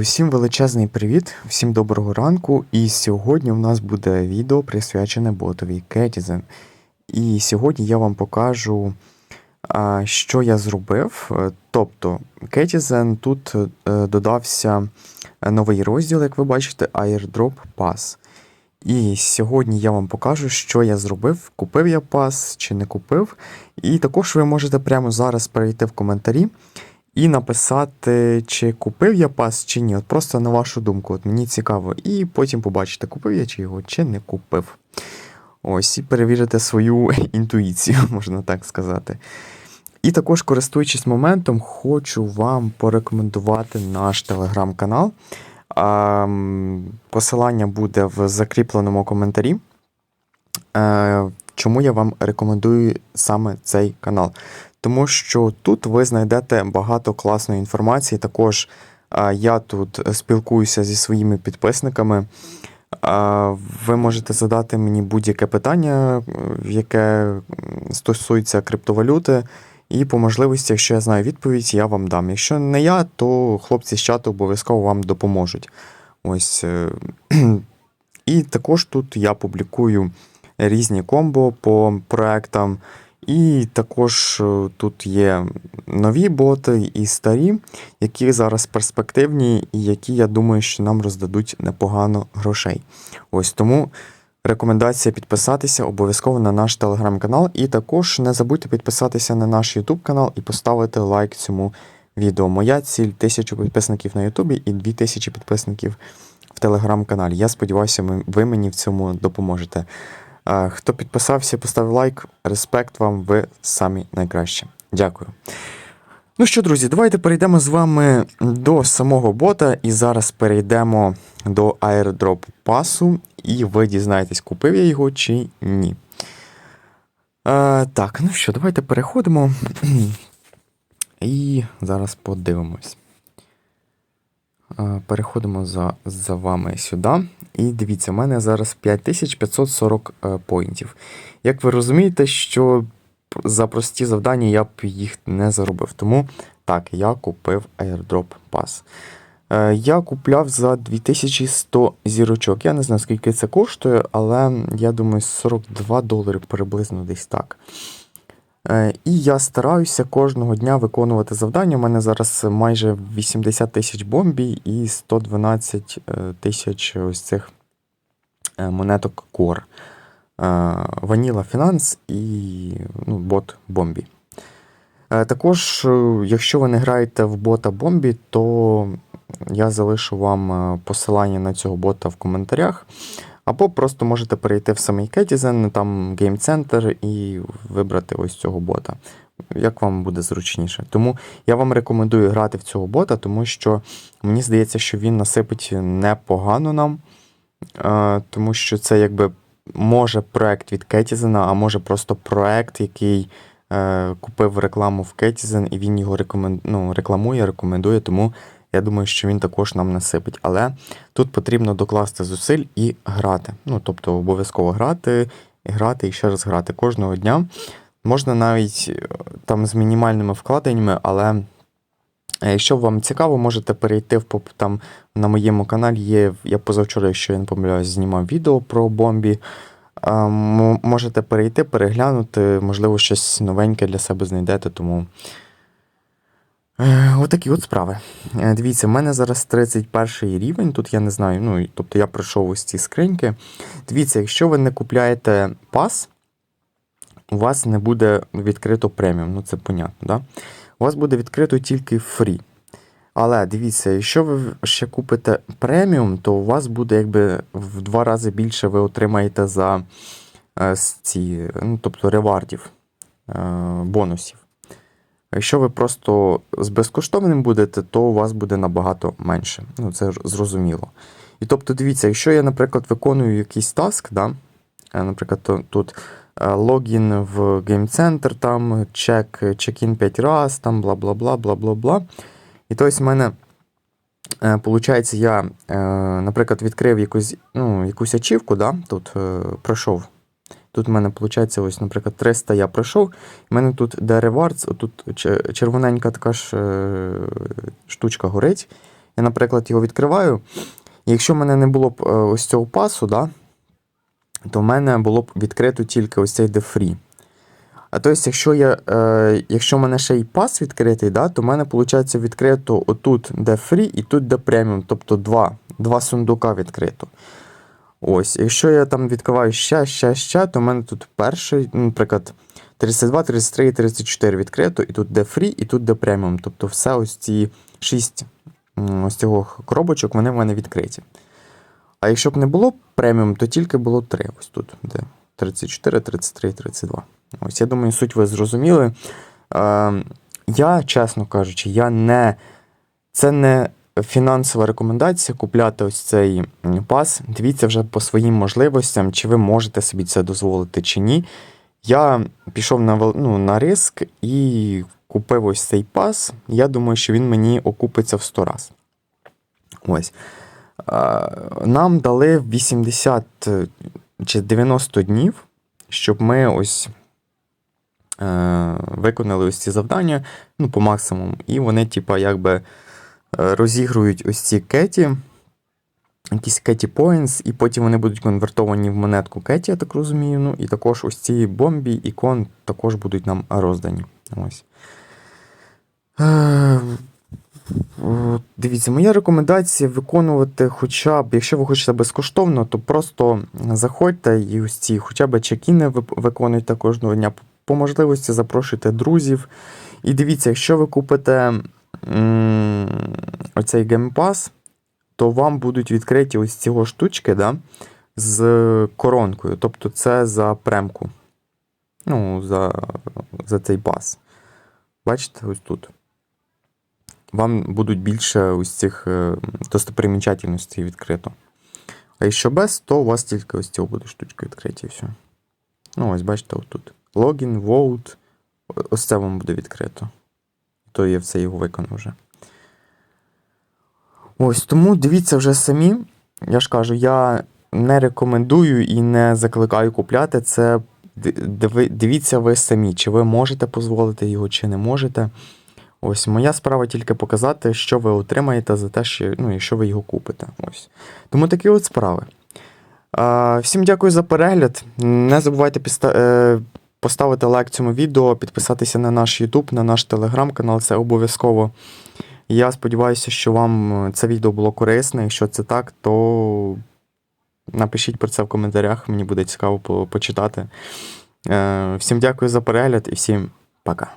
Усім величезний привіт, всім доброго ранку. І сьогодні у нас буде відео присвячене ботові Ketizen. І сьогодні я вам покажу, що я зробив. Е, Тобто, Ketizen тут е, додався новий розділ, як ви бачите, Airdrop Pass. І сьогодні я вам покажу, що я зробив, купив я пас чи не купив. І також ви можете прямо зараз перейти в коментарі і написати, чи купив я пас, чи ні. От просто на вашу думку, от мені цікаво. І потім побачите, купив я чи його, чи не купив. Ось, і перевірити свою інтуїцію, можна так сказати. І також, користуючись моментом, хочу вам порекомендувати наш телеграм-канал. Посилання буде в закріпленому коментарі. Е, Чому я вам рекомендую саме цей канал? Тому що тут ви знайдете багато класної інформації. Також я тут спілкуюся зі своїми підписниками. Ви можете задати мені будь-яке питання, яке стосується криптовалюти. І по можливості, якщо я знаю відповідь, я вам дам. Якщо не я, то хлопці з чату обов'язково вам допоможуть. Ось. е, І також тут я публікую різні комбо по проектам. І також е, тут є нові боти і старі, які зараз перспективні, і які, я думаю, що нам роздадуть непогано грошей. Ось тому рекомендація підписатися обов'язково на наш телеграм-канал. І також не забудьте підписатися на наш YouTube канал і поставити лайк цьому відео. Моя ціль 1000 підписників на Ютубі і 2000 підписників в телеграм-каналі. Я сподіваюся, ви мені в цьому допоможете. Хто підписався, поставив лайк. Респект вам, ви самі найкращі. Дякую. Ну що, друзі, давайте перейдемо з вами до самого бота, і зараз перейдемо до airdrop пасу, і ви дізнаєтесь, купив я його чи ні. Е, так, ну що, давайте переходимо. І зараз подивимось. Е, Переходимо за, за вами сюди. І дивіться, у мене зараз 5540 е, поінтів. Як ви розумієте, що за прості завдання я б їх не заробив. Тому так, я купив airdrop Pass. Е, Я купляв за 2100 зірочок. Я не знаю, скільки це коштує, але я думаю, 42 долари приблизно десь так. Е, І я стараюся кожного дня виконувати завдання. У мене зараз майже 80 тисяч бомбій і 112 е, тисяч ось цих е, монеток Core. Ваніла Фінанс і ну, бот Бомбі. Також, якщо ви не граєте в бота Бомбі, то я залишу вам посилання на цього бота в коментарях. Або просто можете перейти в самий Ketizen, там Game Center і вибрати ось цього бота. Як вам буде зручніше. Тому я вам рекомендую грати в цього бота, тому що мені здається, що він насипить непогано нам. Е, Тому що це якби може проект від Ketizen, а може просто проект, який е, купив рекламу в Ketizen, і він його рекомен... ну, рекламує, рекомендує. Тому я думаю, що він також нам насипить. Але тут потрібно докласти зусиль і грати. Ну, тобто обов'язково грати, грати і ще раз грати кожного дня. Можна навіть е, там з мінімальними вкладеннями, але е, якщо вам цікаво, можете перейти в там на моєму каналі. Є, я позавчора, якщо я не помиляюсь, знімав відео про бомбі. Е, Можете перейти, переглянути, можливо, щось новеньке для себе знайдете, тому. Е, Отакі от справи. Е, Дивіться, в мене зараз 31 рівень, тут я не знаю, ну, тобто я пройшов ось ці скриньки. Дивіться, якщо ви не купляєте пас, у вас не буде відкрито преміум, ну це понятно, да? У вас буде відкрито тільки фрі. Але дивіться, якщо ви ще купите преміум, то у вас буде якби в два рази більше ви отримаєте за е, ці, ну, тобто ревардів, бонусів. Якщо ви просто з безкоштовним будете, то у вас буде набагато менше. Ну, це зрозуміло. І тобто, дивіться, якщо я, наприклад, виконую якийсь таск, да, е, наприклад, тут е, логін в Game Center, там чек, чек-ін 5 раз, там бла бла бла бла бла бла. І тобто в мене, е, получається, я, наприклад, відкрив якусь, ну, якусь ачівку, да, тут пройшов. Тут в мене виходить, ось, наприклад, 300 я пройшов. У мене тут де тут червоненька така ж е, штучка горить. Я, наприклад, його відкриваю. Якщо в мене не було б е, ось цього пасу, да, то в мене було б відкрито тільки ось цей дефрі. А тобто, якщо я, е, якщо в мене ще й пас відкритий, да, то в мене виходить відкрито отут, де фрі, і тут де преміум, тобто два, два сундука відкрито. Ось, якщо я там відкриваю ще, ще, ще, то в мене тут перший, ну, наприклад, 32, 33 і 34 відкрито, і тут де фрі, і тут де преміум. Тобто все ось ці 6 ось цього коробочок, вони в мене відкриті. А якщо б не було преміум, то тільки було 3. Ось тут, де 34, 33 і 32. Ось, я думаю, суть ви зрозуміли. Е, я, чесно кажучи, я не. Це не фінансова рекомендація купляти ось цей пас. Дивіться вже по своїм можливостям, чи ви можете собі це дозволити чи ні. Я пішов на, ну, на риск і купив ось цей пас. Я думаю, що він мені окупиться в 100 раз. Ось. Е, Нам дали 80 чи 90 днів, щоб ми ось е, виконали ось ці завдання ну, по максимуму. І вони, типа, якби е, розігрують ось ці кеті, якісь кеті points, і потім вони будуть конвертовані в монетку кеті, я так розумію. Ну, і також ось ці бомбі, ікон також будуть нам роздані. Ось. Е, Дивіться, моя рекомендація виконувати хоча б, якщо ви хочете безкоштовно, то просто заходьте і ось ці хоча б чекіни виконуйте кожного дня. По можливості запрошуйте друзів. І дивіться, якщо ви купите оцей геймпас, то вам будуть відкриті ось ці штучки да, з коронкою. Тобто це за премку. Ну, за, за цей пас. Бачите, ось тут вам будуть більше ось цих е, достопримічательностей відкрито. А якщо без, то у вас тільки ось цього буде штучки відкриті все. Ну, ось бачите, отут. Логін, vote. Ось це вам буде відкрито. То я все його виконав вже. Ось тому дивіться вже самі. Я ж кажу, я не рекомендую і не закликаю купляти. Це дивіться ви самі, чи ви можете дозволити його, чи не можете. Ось моя справа тільки показати, що ви отримаєте за те, що, ну, якщо ви його купите. Ось. Тому такі от справи. А, всім дякую за перегляд. Не забувайте е, поставити лайк цьому відео, підписатися на наш YouTube, на наш телеграм-канал, це обов'язково. Я сподіваюся, що вам е, це відео було корисне. Якщо це так, то напишіть про це в коментарях, мені буде цікаво почитати. Е, всім дякую за перегляд і всім пока.